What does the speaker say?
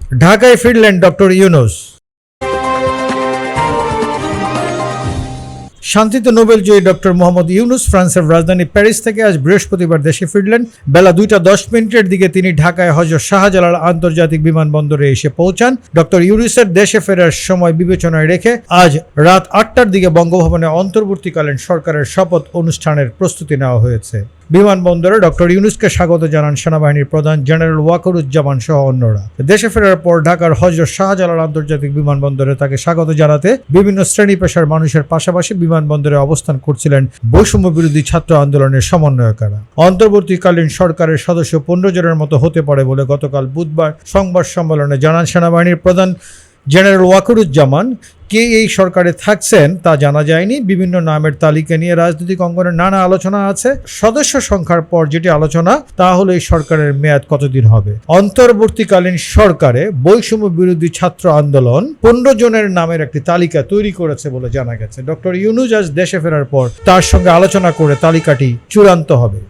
ঢাকায় ফিরলেন ডক্টর ইউনুস। শান্তিতে নোবেলজয়ী ডক্টর মোহাম্মদ ইউনুস ফ্রান্সের রাজধানী প্যারিস থেকে আজ বৃহস্পতিবার দেশে ফিরলেন। বেলা দুইটা দশ মিনিটের দিকে তিনি ঢাকায় হজরত শাহজালাল আন্তর্জাতিক বিমানবন্দরে এসে পৌঁছান। ডক্টর ইউনুসের দেশে ফেরার সময় বিবেচনায় রেখে আজ রাত আটটার দিকে বঙ্গভবনে অন্তর্বর্তীকালীন সরকারের শপথ অনুষ্ঠানের প্রস্তুতি নেওয়া হয়েছে। বিমানবন্দরে ডক্টর ইউনুসকে স্বাগত জানান সেনাবাহিনীর প্রধান জেনারেল ওয়াকরুজ্জামান সহ অন্যরা। দেশে ফেরার পর ঢাকার হজরত শাহজালাল আন্তর্জাতিক বিমানবন্দরে তাকে স্বাগত জানাতে বিভিন্ন শ্রেণি পেশার মানুষের পাশাপাশি বিমানবন্দরে অবস্থান করছিলেন বৈষম্য বিরোধী ছাত্র আন্দোলনের সমন্বয়কারা অন্তর্বর্তীকালীন সরকারের সদস্য পনেরো জনের মতো হতে পারে বলে গতকাল বুধবার সংবাদ সম্মেলনে জানান সেনাবাহিনীর প্রধান জেনারেল ওয়াকরুজ্জামান, কে এই সরকারে থাকছেন তা জানা যায়নি। বিভিন্ন নামের তালিকা নিয়ে রাজনৈতিক অঙ্গনে নানা আলোচনা আছে। সদস্য সংখ্যার পর যেটি আলোচনা, তা হলো এই সরকারের মেয়াদ কতদিন হবে? অন্তর্বর্তীকালীন সরকারে বৈষম্য বিরোধী ছাত্র আন্দোলন পনেরো জনের নামের একটি তালিকা তৈরি করেছে বলে জানা গেছে। ডক্টর ইউনুজ আজ দেশে ফেরার পর তার সঙ্গে আলোচনা করে তালিকাটি চূড়ান্ত হবে।